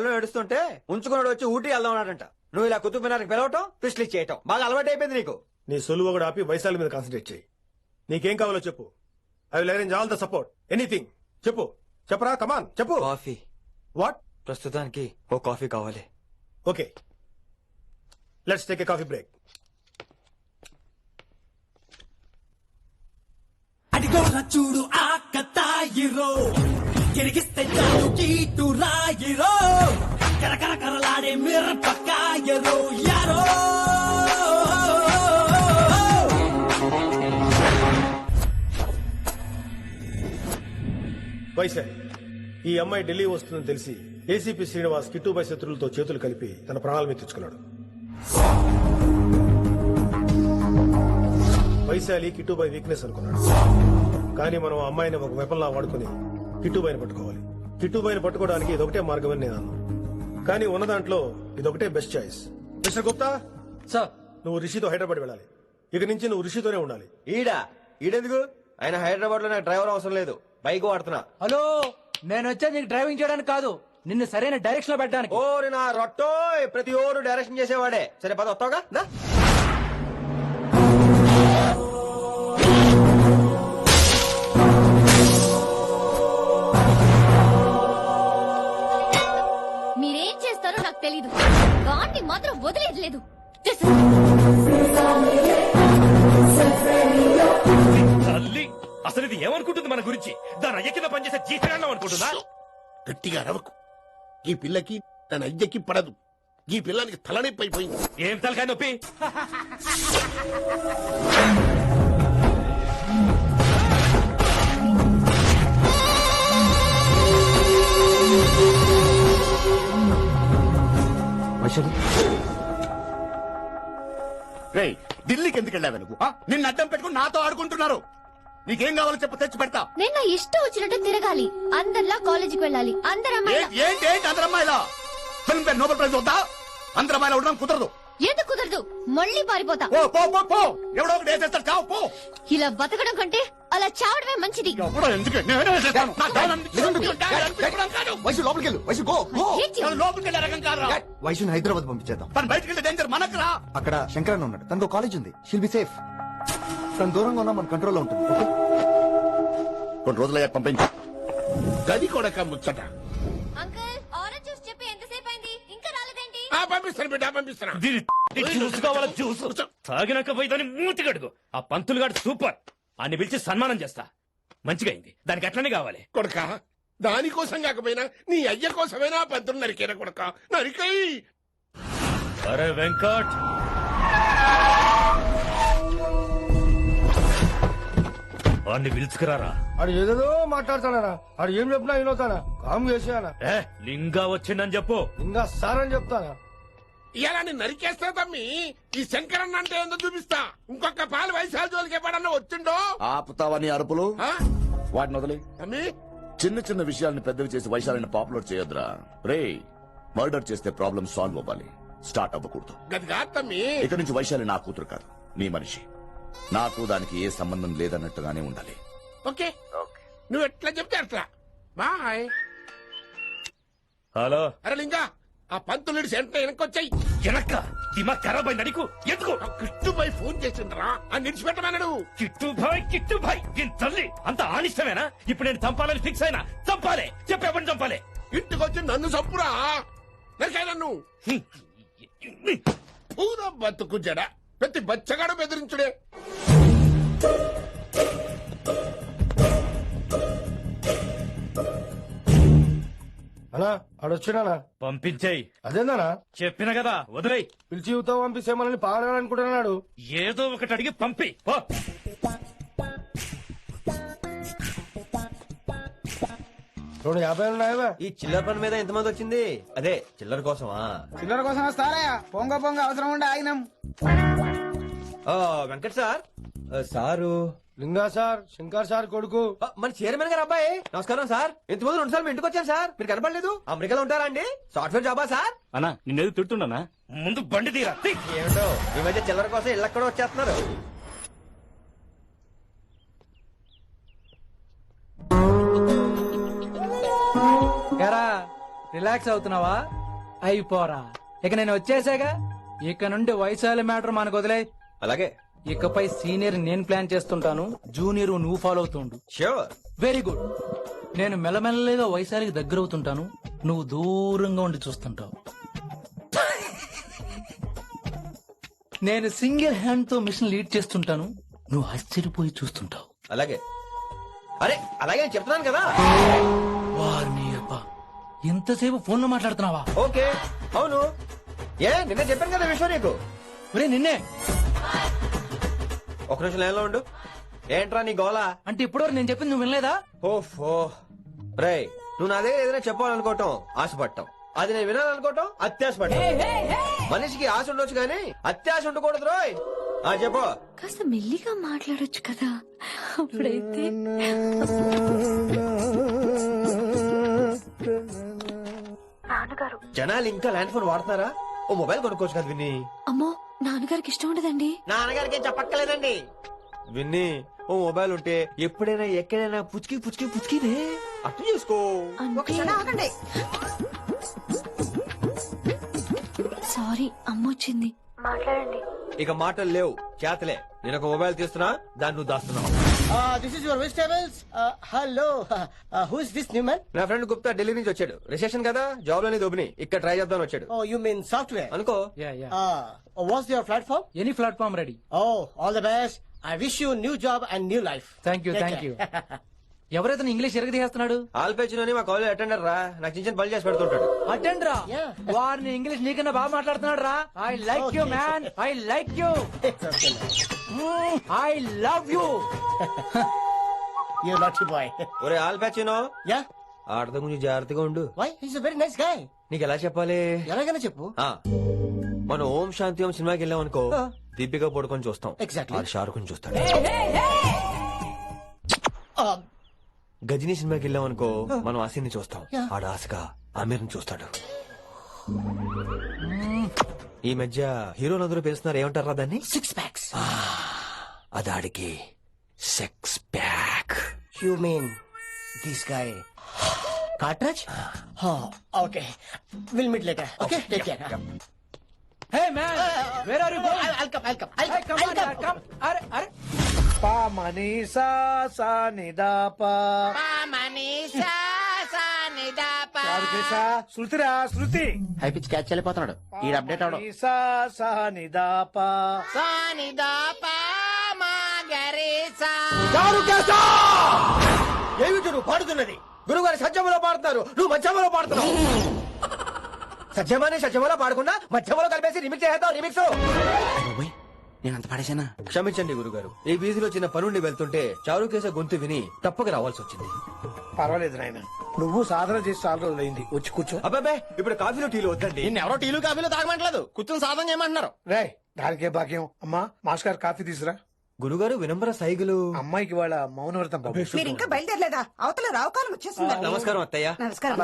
పిల్లలు ఏడుస్తుంటే ఉంచుకున్నాడు వచ్చి ఊటీ వెళ్దాం అన్నాడంట. నువ్వు ఇలా కుతుబ్ మినార్కి పిలవటం ట్విస్ట్లు చేయటం బాగా అలవాటు అయిపోయింది నీకు. నీ సొలువు ఒకటి ఆపి వైశాలి మీద కాన్సన్ట్రేట్ చేయి. నీకేం కావాలో చెప్పు. I will arrange all the support anything చెప్పు. చెప్పరా? కమాన్ చెప్పు. కాఫీ. వాట్ ప్రస్తుతానికి ఓ కాఫీ కావాలి. Okay let's take a coffee break అడిగోరా చూడు ఆ కతాయిరో గిరిగిస్తే చాలు కీటు రాయిరో కరకర కరలాడే మిరపకాయరో యారో. వైశాలి ఈ అమ్మాయి ఢిల్లీ వస్తుందని తెలిసి ఏసీపీ శ్రీనివాస్ కిట్టుబై శత్రులతో చేతులు కలిపి తన ప్రాణాల మీద తెచ్చుకున్నాడు. వైశాలి కిట్టుబై వీక్నెస్ అనుకున్నాడు. కానీ మనం ఆ అమ్మాయిని ఒక వెపన్లా వాడుకుని కిట్టుబాయిని పట్టుకోవాలి. కిట్టుబాయిని పట్టుకోవడానికి ఇదొకటే మార్గం అని నేను అన్నాను. కానీ ఉన్న దాంట్లో ఇదొకటే best choice mister Gupta? Sir. నువ్వు రిషితో హైదరాబాద్ వెళ్ళాలి. ఇక నుంచి నువ్వు రిషితోనే ఉండాలి. ఈడా? ఈడెందుకు? ఆయన హైదరాబాద్లో నాకు డ్రైవర్ అవసరం లేదు. బైక్ వాడుతున్నా. హలో నేను వచ్చేది నీకు డ్రైవింగ్ చేయడానికి కాదు. నిన్ను సరైన డైరెక్షన్లో పెట్టడానికి. ఓరి నా రొట్టో ప్రతి ఓరు డైరెక్షన్ చేసేవాడే. సరే పద వస్తావుగా? అయ్య కింద పనిచేసే జీతగాళ్ళం అనుకుంటుందా గట్టిగా రవకు ఈ పిల్లకి తన అయ్యకి పడదు. ఈ పిల్లానికి తలనొప్పి అయిపోయింది. ఏం తలకాయ నొప్పి? రేయ్ ఢిల్లీకి ఎందుకు వెళ్ళావు నువ్వు ఆ? నిన్ను అడ్డం పెట్టుకుని నాతో ఆడుకుంటున్నారు. నీకేం కావాలో చెప్పు తెచ్చి పెడతా. నేను నా ఇష్టం వచ్చినట్టు తిరగాలి. అందరిలా కాలేజీకి వెళ్ళాలి. అందరు ఏంటి ఏంటి ఫిల్మ్ నోబెల్ ప్రైజ్ వద్దా? అందరు అమ్మాయిలు ఉండడం కుదరదు. ఎందుకు కుదరదు? మళ్ళీ పారిపోతా. పో పో పో పో. ఎవడో ఒకటి వేసేస్తాడు చావు పో. ఇలా బతకడం కంటే అలా చావడమే మంచిది. ఎవడో ఎందుకు? నేనే వేసేస్తాను. నాకు డాన్ అనిపించింది. డాన్ అనిపించడం కాదు. వైసు లోపలికి వెళ్ళు వైసు గో గో. ఏంటి? తను లోపలికి వెళ్ళే రకం కాదురా. వైసుని హైదరాబాద్ పంపించేద్దాం. తను బయటికి వెళ్ళే డేంజర్ మనకు రా అక్కడ శంకరన్ ఉన్నాడు. తనకు కాలేజ్ ఉంది. షిల్ బి సేఫ్ తను దూరంగా ఉన్నా మన కంట్రోల్లో ఉంటుంది. ఓకే? కొన్ని రోజులయ్యాక పంపించు. గది కొడక ముచ్చట. అంకుల్ ఆరెంజ్ జ్యూస్ చెప్పి ఎంతసేపు అయింది? ఇంకా రాలేదేంటి? ఆ, పంపిస్తాను బిడ్డ పంపిస్తాను. దీని దీని జ్యూస్ కావాలా జ్యూస్ తాగినాక పోయి దాన్ని మూతి కడుగు. ఆ పంతులు గాడు సూపర్. అన్ని పిలిచి సన్మానం చేస్తా. మంచిగా అయింది. దానికి అట్లనే కావాలి. కొడక దానికోసం కాకపోయినా నీ అయ్య కోసమైనా పంతులు నరికేనా కొడక? నరికై అరే వెంకట్! వాడిని పిలుచుకురారా? ఆడు ఏదేదో మాట్లాడతానా ఆడు ఏం చెప్పినా వినోతానా కామ్ చేసానా ఏ లింగా వచ్చిందని చెప్పు. ఇంకా సార్ అని చెప్తానా? ఇలా నేను నరికేస్తా తమ్మి. ఈ శంకరన్న అంటే ఏందో చూపిస్తా. ఇంకొక పాలు వయసాల జోలికి ఎప్పుడన్నా వచ్చిండో? ఆపుతావని అరుపులు? ఆ? వాటిని వదిలి. తమ్మి. చిన్న చిన్న విషయాల్ని పెద్దవి చేసి వైశాలిని పాపులర్ చేయొద్దురా. రే మర్డర్ చేస్తే ప్రాబ్లం సాల్వ్ అవ్వాలి. స్టార్ట్ అవ్వకూడదు. గది కాదు తమ్మి. ఇక నుంచి వైశాలి నా కూతురు కాదు. నీ మనిషి. నాకు దానికి ఏ సంబంధం లేదన్నట్టుగానే ఉండాలి. ఓకే. నువ్వు ఎట్లా చెప్తే అట్లా. బాయ్. హలో. అరే లింగా ఆ పంతులుడి సెంటర్ వెనకొచ్చాయి వెనక్క? దిమాగ్ ఖరాబ్ అయింది నీకు ఎందుకు? కృష్ణుబాయ్ ఫోన్ చేసిండ్రా అని నిడిచిపెట్టమన్నాడు కిట్టు భాయ్ కిట్టు భాయ్ దీని తల్లి అంత ఆనిష్టమేనా? ఇప్పుడు నేను చంపాలని ఫిక్స్ అయినా? చంపాలి. చెప్పేపని చంపాలి? ఇంటికొచ్చి నన్ను చంపురా. నరికాయ నన్ను. పూర బతుకు జడ. ప్రతి బచ్చగాడు బెదిరించుడే. అనా ఆడొచ్చినానా పంపించేయి. అదేందనా చెప్పిన కదా వదిలేయ్. పిలిచి యువత పంపిస్తే మనల్ని పాడాలనుకుంటున్నాడు ఏదో ఒకటి అడిగి పంపి పో. రెండు యాభై ఉన్నాయా ఈ చిల్లర పని మీద ఎంతమంది వచ్చింది? అదే చిల్లర కోసమా? చిల్లర కోసం వస్తారా పొంగ పొంగ అవసరం ఉండే ఆగినాం. Venkat sir. Sir. Linga sir Shankar sir కొడుకు. మన చైర్మన్ గారు అబ్బాయి. నమస్కారం సార్. ఇంతకుముందు రెండు సార్లు మీ ఇంటికి వచ్చాను సార్. మీరు కనపడలేదు? అమెరికాలో ఉంటారా అండి సాఫ్ట్వేర్ జాబా సార్? అన్నా నిన్నేది తిడుతున్నానా ముందు బండి తీరా. ఏమిటో? ఈ మధ్య చిల్లర కోసం ఇళ్ళక్కడ వచ్చేస్తున్నారు. ఎరా రిలాక్స్ అవుతున్నావా? అయిపోరా. ఇక నేను వచ్చేసాగా. ఇక నుండి వైశాలి మ్యాటర్ మనకు వదిలే అలాగే. ఇకపై సీనియర్ నేను ప్లాన్ చేస్తుంటాను జూనియర్ నువ్వు ఫాలో అవుతుండు. ష్యూర్ వెరీ గుడ్ నేను మెల్లమెల్లగా వైశాలికి దగ్గర అవుతుంటాను నువ్వు దూరంగా ఉండి చూస్తుంటావు. నేను సింగిల్ హ్యాండ్తో మిషన్ లీడ్ చేస్తుంటాను నువ్వు ఆశ్చర్యపోయి చూస్తుంటావు. అలాగే. అరే అలాగే నేను చెప్తున్నాను కదా. వారిని అబ్బా ఎంతసేపు ఫోన్లో మాట్లాడుతున్నావా? ఓకే అవును. ఏ నిన్న చెప్పాను కదా విషయం నీకు. ఒరే నిన్నే. ఒక నిమిషం లైన్లో ఉండు. ఏంట్రా నీ గోలా? అంటే ఇప్పటివరకు నేను చెప్పింది నువ్వు వినలేదా? ఓఫో రేయ్ నువ్వు నా దగ్గర ఏదైనా చెప్పాలనుకోవటం ఆశపడటం. అది నేను వినాలనుకోవటం అత్యాశపడటం. మనిషికి ఆశ ఉండొచ్చు కానీ అత్యాశ ఉండకూడదు రోయ్. ఆ చెప్పు. కాస్త మెల్లిగా మాట్లాడొచ్చు కదా. అప్పుడైతే జనాలు ఇంకా ల్యాండ్ ఫోన్ వాడుతున్నారా? ఓ మొబైల్ కొనుక్కోవచ్చు కదా విన్ని. అమ్మో నాన్నగారికి ఇష్టం ఉండదండి. నాన్నగారికి ఏం చెప్పక్కలేదండి విన్ని ఓ మొబైల్ ఉంటే ఎప్పుడైనా ఎక్కడైనా పుచ్చుకి పుచ్చుకి పుచ్చుకినే. అర్థం చేసుకో. సారీ అమ్మ వచ్చింది ఇక మాటలు లేవు. చేతలే. నేను ఒక మొబైల్ తీస్తున్నా దాన్ని నువ్వు దాస్తున్నావు. This is your vegetables hello who is this new man నా ఫ్రెండ్ గుప్తా ఢిల్లీ నుంచి వచ్చాడు. రిసెప్షన్ కదా? జాబ్లోని దొబ్బిని. ఇక్కడ ట్రై చేద్దాం వచ్చాడు. ఓ యు మీన్ సాఫ్ట్వేర్ అనుకో. Yeah yeah what's your platform any platform ready oh all the best I wish you new job and new life thank you thank you ఎవరైతే English ఎరగ తీస్తున్నాడు ఆల్పేచినోని మా college attender రా. నాకు చిన్న చిన్న పనులు చేసి పెడుతుంటాడు. అటెండ్ రా. వారిని ఇంగ్లీష్ నీకన్నా బాగా మాట్లాడుతున్నాడు రా. I like you man I like you I love you you naughty boy ఒరే ఆల్పేచినో యా. ఆడతో కొంచెం జాగ్రత్తగా ఉండు. Why his very nice guy నీకు ఎలా చెప్పాలి? ఎలాగైనా చెప్పు. ఆ. మనం ఓం శాంతి ఓం సినిమాకి వెళ్ళాం అనుకో దీపిక పడుకొని చూస్తాం. ఆడు షారుఖ్ చూస్తాడు. గజనీ సినిమాకి వెళ్ళాం అనుకో మనం ఆసిని చూస్తాం. ఆడు ఆశగా ఆమీర్ చూస్తాడు. ఈ మధ్య హీరోలు అందరూ పిలుస్తున్నారు. ఏమంటారా దాన్ని? సిక్స్ ప్యాక్స్ అది ఆడికి sex pack you mean this guy cartridge okay will meet later okay take care hey man where are you going I'll come, I'll come, I'll Hey, come, come I'll on, come. yaar, come. అరే అరే పా మనీసా సా నిదాపా చారుకేశా, శృతిరా శృతి high pitch catch వెళ్ళిపోతున్నాడు ఈ అప్డేట్ అవడం. మనీసా సా నిదాపా ఏమిటి నువ్వు పాడుతున్నది. గురుగారు సత్యములో పాడుతున్నారు. నువ్వు మధ్యమలో పాడుతున్నావు. సత్యమాని సత్యమలో పాడకుండా మధ్యమలో కలిపేసి రిమిక్స్ చేద్దాం రిమిక్స్ నేను అంత పడేసానా క్షమించండి గురుగారు. ఈ వీధిలో చిన్న పనుండి వెళ్తుంటే చారుకేస గొంతు విని తప్పక రావాల్సి వచ్చింది పర్వాలేదు నాయన. నువ్వు సాధన చేసి చాలా రోజులైంది. వచ్చి కూర్చో. అబ్బాబే ఇప్పుడు కాఫీలో టీలు వద్దండి. నిన్న ఎవరో టీలు కాఫీలు తాగమంటలేదు. కూర్చొని సాధన చేయమంటున్నారు. రే దానికే భాగ్యం? అమ్మా మాస్టర్ గారు కాఫీ తీసురా గురుగారు వినంబర సైగులు. అమ్మాయికి వాళ్ళ మౌనవ్రతం బాబు. మీరు ఇంకా బయలుదేరలేదా? అవతల రావుకాలం వచ్చేసిందండి నమస్కారం అత్తయ్య. నమస్కారం.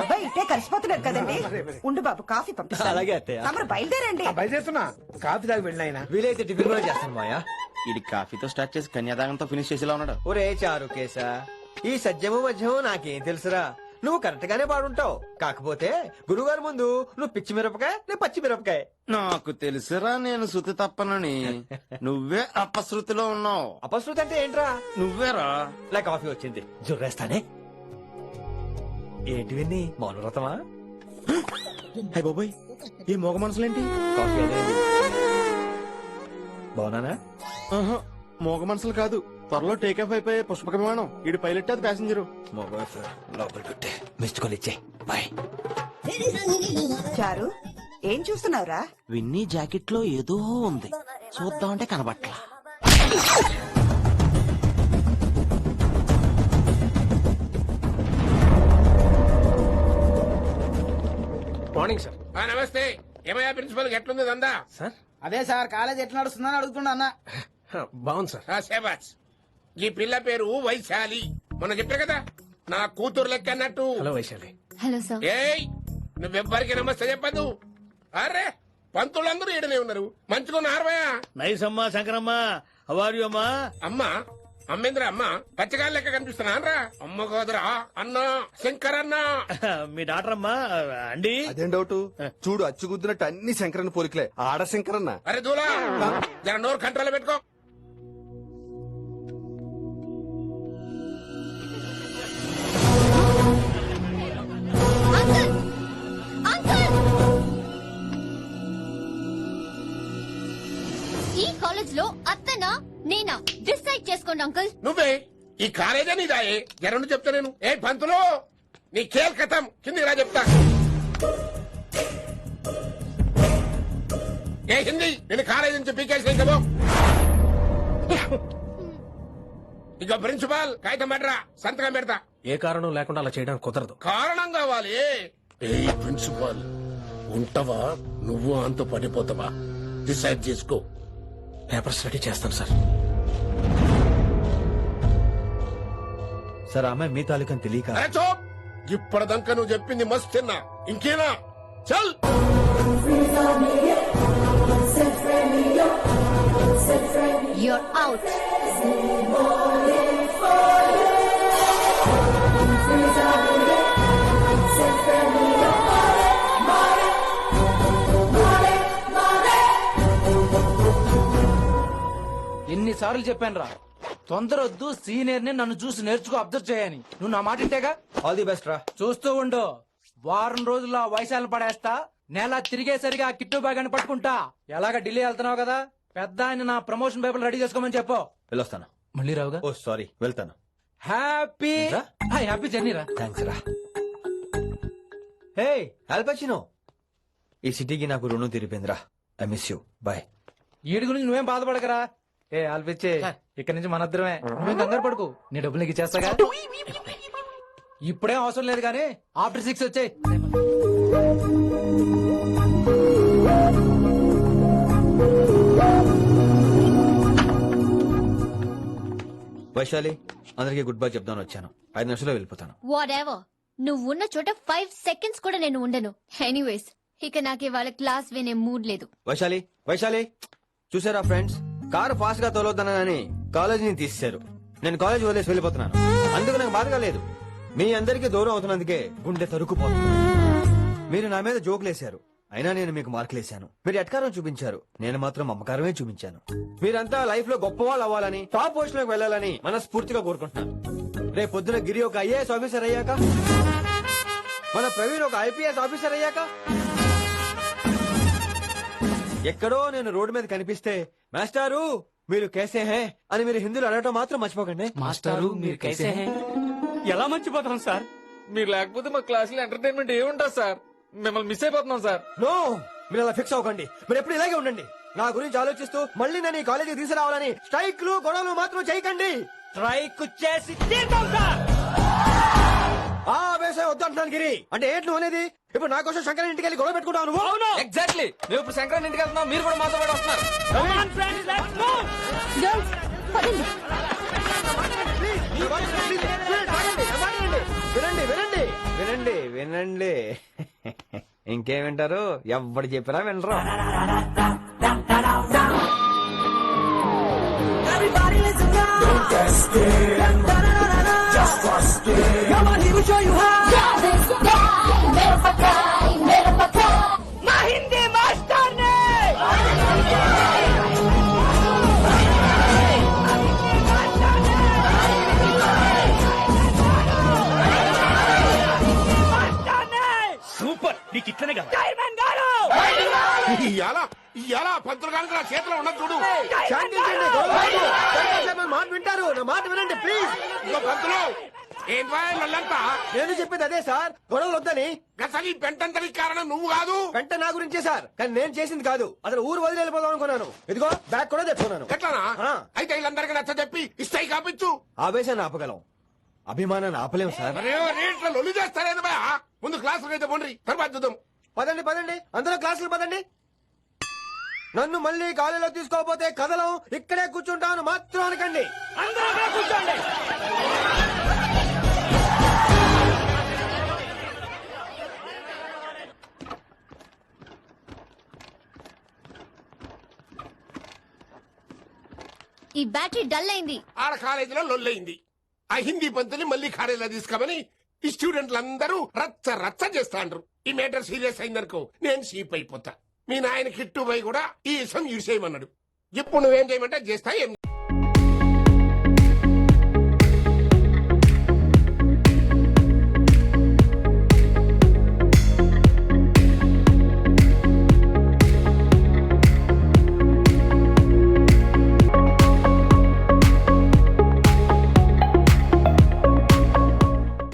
అబ్బాయి ఇట్టే కలిసిపోతున్నారు కదండి. ఉండు బాబు కాఫీ పంపిస్తాను. అలాగే అత్తయ్య. తమరు బయలుదేరండి. బయలుదేరుతున్నా. కాఫీ తాగి వెళ్ళినాయన వీలైతే టిఫిన్ కూడా చేస్తాను మాయా ఇది కాఫీతో స్టార్ట్ చేసి కన్యాదానంతో ఫినిష్ చేసేలా ఉన్నాడు. ఒరే చారుకేశ ఈ సత్యము మధ్యము నాకేం తెలుసురా? నువ్వు కరెక్ట్ గానే పాడుంటావు. కాకపోతే గురుగారు ముందు నువ్వు పిచ్చి మిరపకాయ నేను పచ్చి మిరపకాయ. నాకు తెలుసురా నేను శృతి తప్పనని. నువ్వే అపశృతిలో ఉన్నావు. అపశృతి అంటే ఏంట్రా? నువ్వేరా? నా కాఫీ వచ్చింది. జుర్రేస్తానే. ఏంటి విన్ని? మౌనవ్రతమా? హై బాబోయ్ ఈ మోగ మనసులేంటి? కాఫీ బాగున్నానా? మోగ మనసులు కాదు. త్వరలో టేక్ ఆఫ్ అయిపోయే పుష్పక విమానం. ఇటు పైలట్ అది ప్యాసింజరు లోపల మిస్డ్ కాల్ ఇచ్చే బాయ్. చారు ఏం చూస్తున్నావురా? విన్నీ జాకెట్లో ఏదో ఉంది. చూద్దామంటే కనబట్ల. మార్నింగ్ సార్ నమస్తే. ఏమయ్యా ప్రిన్సిపల్ ఎట్లుంది దందా? సార్ అదే సార్ కాలేజ్ ఎట్లా నడుస్తుందని అడుగుతున్నా అన్న. బాగుంది సార్. ఆ, శబాష్ ఈ పిల్ల పేరు వైశాలి. మొన్న చెప్పా కదా నా కూతురు లెక్క అన్నట్టు. హలో వైశాలి. Hello sir. ఏయ్ నువ్వెవ్వరికి నమస్తే చెప్పదు అరే పంతులందరూ ఈడనే ఉన్నారు. మంచుకున్న ఆరవయా నైస్ అమ్మా శంకరమ్మా. హవారు అమ్మా? అమ్మా అమ్మేంద్ర అమ్మ పచ్చగాళ్ళ లెక్క కనిపిస్తున్నా రా అమ్మ గోదరా అన్న శంకర్ అన్న. మీ డాక్టర్ అమ్మా అండి? అదేం డౌట్? చూడు అచ్చుగుద్దినట్టు అన్ని శంకరన్ పోలికలే. ఆడ శంకరన్న. అరే దూలా జర నోరు కంట్రోల్ పెట్టుకో. లో అత్తనా? నేనా? డిసైడ్ చేసుకోండి అంకుల్. నువ్వే? ఈ కాలేజా నీదాయే జరను చెప్తా నేను. ఏ పంతులు! నీ కేల్ కథం. కింది రా చెప్తా. ఏ హిందీ? నేను కాలేజీ నుంచి పీకేసి ఇంకబో ఇక ప్రిన్సిపాల్ కాగితం పెట్టరా. సంతకం పెడతా. ఏ కారణం లేకుండా అలా చేయడానికి కుదరదు. కారణం కావాలి. ఏ ప్రిన్సిపాల్ ఉంటావా? నువ్వు అంత పడిపోతావా? డిసైడ్ చేసుకో. పేపర్స్ రెడీ చేస్తాను సార్. సార్ ఆమె మీ తాలూకని తెలియక ఇప్పటిదాకా నువ్వు చెప్పింది మస్తు తిన్నా. ఇంకేనా? చల్! యూర్ అవుట్ ఎన్నిసార్లు చెప్పాను రా తొందర వద్దు సీనియర్ని నన్ను చూసి నేర్చుకో అబ్జర్వ్ చేయని. నువ్వు నా మాట ఇంటేగా ఆల్ ది బెస్ట్ రా. చూస్తూ ఉండు. వారం రోజుల్లో ఆ వైశాలను పడేస్తా. నెల తిరిగేసరిగా ఆ కిట్టు బాగాన్ని పట్టుకుంటా. ఎలాగ ఢిల్లీ వెళ్తున్నావు కదా? పెద్ద ఆయన నా ప్రమోషన్ పేపర్ రెడీ చేసుకోమని చెప్పు. వెళ్ళొస్తాను. మళ్ళీ రావుగా? Oh sorry. వెళ్తాను. హ్యాపీ. ఏంట్రా? హ్యాపీ జర్నీ రా. థ్యాంక్స్ రా. హే అల్పచినో ఈ సిటీకి నాకు రుణం తీరిపోయిందిరా. ఐ మిస్ యూ బాయ్ వీడి గురించి నువ్వేం బాధపడకరా? ఏ ఆల్పిచ్చే ఇక్కడి నుంచి మనద్దరమే నువ్వేం కంగారు పడుకు. నీ డబ్బులు నీకు ఇచ్చేస్తాగా? ఇప్పుడేం అవసరం లేదు కానీ ఆఫ్టర్ సిక్స్ వచ్చాయి. వైశాలి అందరికీ గుడ్ బై చెప్దామని వచ్చాను. ఐదు నిమిషాల్లో వెళ్ళిపోతాను. వాట్ ఎవర్ నువ్వు ఉన్న చోట ఫైవ్ సెకండ్స్ కూడా నేను ఉండను. ఎనీవేస్ ఇక నాకు ఇవాళ క్లాస్ వినే మూడ్ లేదు. వైశాలి వైశాలి చూసారా ఫ్రెండ్స్ కారు ఫాస్ట్గా తోలొద్దనని కాలేజీని తీసేశారు. నేను కాలేజ్ వదిలేసి వెళ్ళిపోతున్నాను. అందుకు నాకు బాధగా లేదు. మీ అందరికీ దూరం అవుతున్నందుకే గుండె తరుక్కుపోతుంది. మీరు నా మీద జోకులేశారు. అయినా నేను మీకు మార్కులేశాను. మీరు ఎట్కారం చూపించారు. నేను మాత్రం అమ్మకారమే చూపించాను. మీరంతా లైఫ్లో గొప్ప వాళ్ళు అవ్వాలని టాప్ పొజిషన్లోకి వెళ్ళాలని మనస్ఫూర్తిగా కోరుకుంటున్నాను. రేపు పొద్దున గిరి ఒక ఐఏఎస్ ఆఫీసర్ అయ్యాక? మన ప్రవీణ్ ఒక ఐపీఎస్ ఆఫీసర్ అయ్యాక? ఎక్కడో నేను రోడ్డు మీద కనిపిస్తే మాస్టారు మీరు కేసే హే అని మీరు హిందీలో అడగటం మాత్రం మర్చిపోకండి. మాస్టారు మీరు కైసే హై? ఎలా మర్చిపోతాం సార్? మీరు లేకపోతే మా క్లాస్లో ఎంటర్టైన్మెంట్ ఏముంటుంది సార్. మిమ్మల్ని మిస్ అయిపోతున్నాం సార్. నో మీరు అలా ఫిక్స్ అవ్వకండి. మీరు ఎప్పుడు ఇలాగే ఉండండి. నా గురించి ఆలోచిస్తూ మళ్ళీ నేను ఈ కాలేజీకి తీసుకురావాలని స్ట్రైక్లు గొడవలు మాత్రం చేయకండి. స్ట్రైక్ చేసి తీర్థం సార్! ఆ వద్దంటున్నాను గిరి. అంటే ఏంటి నువ్వు అనేది? ఇప్పుడు నా కోసం శంకర్ ఇంటికి వెళ్ళి గొడవ పెట్టుకుంటావు నువ్వు? ఎగ్జాక్ట్లీ మేము ఇప్పుడు శంకరాన్ని ఇంటికి వెళ్తున్నాం మీరు కూడా మాతో పాటు వస్తున్నారు. గర్ల్స్ పదండి వినండి వినండి వినండి వినండి ఇంకేం వింటారు ఎవడు చెప్పినా వినరు. సూపర్ నీకు ఇట్లనే కదా. ఇయాల ఇయాల పంతులు కనుక నా చేతిలో ఉన్నది చూడు. శాంతించండి మాట వింటారు. నా మాట వినండి ప్లీజ్ ఇదిగో పంతులు. ఏంట్రా నేను చెప్పేది అదే సార్. గొడవలు వద్దని. అసలు ఈ పెంటంతరికి కారణం నువ్వు కాదు. వెంట నా గురించే సార్. కానీ నేను చేసింది కాదు. అసలు ఊరు వదిలి వెళ్ళిపోదాం అనుకున్నాను. ఇదిగో బ్యాగ్ కూడా తెచ్చుకున్నాను. ఎట్లనా? ఆ. అయితే వీళ్ళందరికీ నచ్చ చెప్పి ఇస్తాయి కాపించు ఆవేశాన్ని ఆపగలం. అభిమానాన్ని ఆపలేం సార్. అరే లొల్లి చేస్తారేది బా ముందు క్లాసులకు అయితే పోండి తర్వాత చూద్దాం. పదండి పదండి. అందరూ క్లాసులు పదండి. నన్ను మళ్ళీ కాలేజీలో తీసుకోకపోతే కథలం ఇక్కడే కూర్చుంటాను మాత్రం అనకండి. కూర్చోండి. ఈ బ్యాటరీ డల్ అయింది. ఆడ కాలేజీలో లొల్లయింది. ఆ హిందీ పంతుని మళ్ళీ కాలేజీలో తీసుకోమని ఈ స్టూడెంట్లు అందరూ రచ్చ రచ్చ చేస్తాండ్రు. ఈ మేటర్ సీరియస్ అయిందనుకో నేను సీప్ అయిపోతా. మీ నాయన కిట్టు పోయి కూడా ఈ విషయం యూజ్ చేయమన్నాడు. ఇప్పుడు నువ్వేం చేయమంటే చేస్తా ఏం